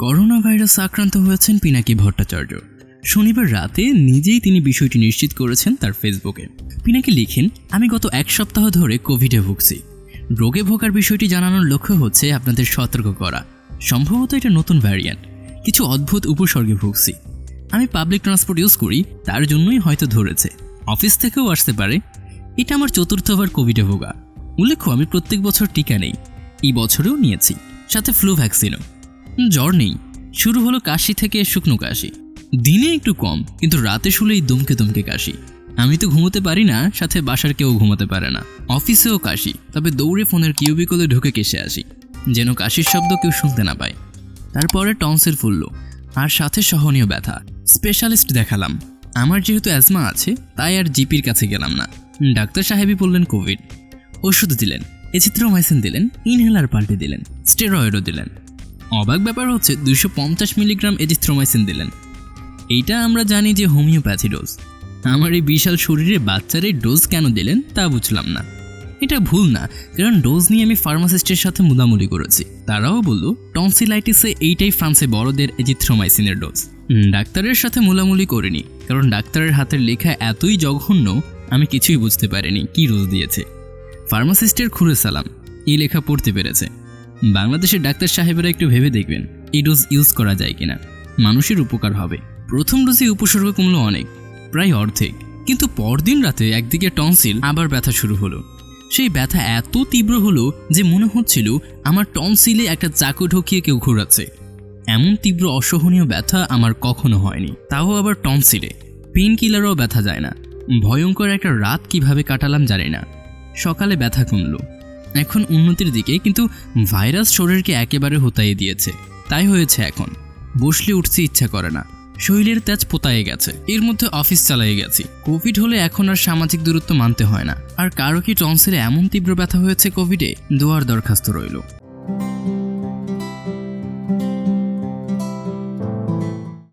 Corona virus আক্রান্ত হয়েছেন পিনাকি ভট্টাচার্য। শনিবার রাতে নিজেই তিনি বিষয়টি নিশ্চিত করেছেন তার ফেসবুকে। পিনাকি লিখেন, আমি গত এক সপ্তাহ ধরে কোভিডে ভুগছি। রোগে ভোগার বিষয়টি জানানোর লক্ষ্য হচ্ছে আপনাদের সতর্ক করা। সম্ভবত এটা নতুন ভ্যারিয়েন্ট। কিছু অদ্ভুত উপসর্গে ভুগছি। আমি পাবলিক ট্রান্সপোর্ট ইউজ করি, তার জন্যই হয়তো ধরেছে। অফিস থেকেও আসতে পারে। এটা আমার চতুর্থবার কোভিডে ভোগা। উল্লেখ্য, আমি প্রত্যেক বছর টিকা নেই। এই বছরেও নিয়েছি। সাথে ফ্লু ভ্যাকসিনও। জ্বর নেই। শুরু হলো কাশি থেকে শুকনো কাশি। দিনে একটু কম, কিন্তু রাতে শুলেই দমকে দমকে কাশি। আমি তো ঘুমোতে পারি না, সাথে বাসার কেউ ঘুমোতে পারে না। অফিসেও কাশি, তবে দৌড়ে ফোনের কিউবিকলে ঢুকে কেসে আসি। যেন কাশির শব্দ কেউ শুনতে না পায়। তারপরে টনসিল ফুললো, আর সাথে সহনীয় ব্যথা। স্পেশালিস্ট দেখালাম। আমার যেহেতু অ্যাজমা আছে, তাই আর জিপির কাছে গেলাম না। ডাক্তার সাহেবই বললেন, কোভিড। ওষুধ দিলেন এচিথ্রোমাইসিন দিলেন, ইনহেলার পাল্টে দিলেন, স্টেরয়েডও দিলেন। অবাক ব্যাপার হচ্ছে দুশো পঞ্চাশ মিলিগ্রাম এজিথ্রোমাইসিন দিলেন। এইটা আমরা জানি যে হোমিওপ্যাথি ডোজ আমার এই বিশাল শরীরে বাচ্চার এই ডোজ কেন দিলেন তা বুঝলাম না। এটা ভুল না, কারণ ডোজ নিয়ে আমি ফার্মাসিস্টের সাথে মুদামুলি করেছি। তারাও বলল, টনসিলাইটিসে এইটাই ফ্রান্সে বড়দের এজিথ্রোমাইসিনের ডোজ। ডাক্তারের সাথে মুলামুলি করিনি, কারণ ডাক্তারের হাতের লেখা এতই জঘন্য, আমি কিছুই বুঝতে পারিনি, কি রোজ দিয়েছে? ফার্মাসিস্টের খুঁড়ে সালাম, এই লেখা পড়তে পেরেছে। বাংলাদেশের ডাক্তার সাহেবেরা একটু ভেবে দেখবেন এই ডোজ ইউজ করা যায় কিনা। মানুষের উপকার হবে। প্রথম ডোজে উপসর্গ কমলো অনেক, প্রায় অর্ধেক। কিন্তু পরদিন রাতে একদিকে টনসিল আবার ব্যথা শুরু হলো। সেই ব্যথা এত তীব্র হলো যে মনে হচ্ছিল আমার টনসিলে একটা চাকু ঢুকিয়ে কেউ ঘোরাচ্ছে। এমন তীব্র অসহনীয় ব্যথা আমার কখনো হয়নি। তাও আবার টনসিলে। পেন কিলারও ব্যথা যায় না। ভয়ঙ্কর একটা রাত কীভাবে কাটালাম জানি না। সকালে ব্যথা কমলো। এখন উন্নতির দিকে কিন্তু ভাইরাস শরীরকে একেবারে হোতাইয়ে দিয়েছে। তাই হয়েছে এখন। বসলে উঠতে ইচ্ছা করে না। শরীরের তেজ পোতায়ে গেছে। এর মধ্যে অফিস চালিয়ে গেছি। কোভিড হলে এখন আর সামাজিক দূরত্ব মানতে হয় না। আর কারও কি টনসিলে এমন তীব্র ব্যথা হয়েছে কোভিডে? দোয়ার দরখাস্ত রইল।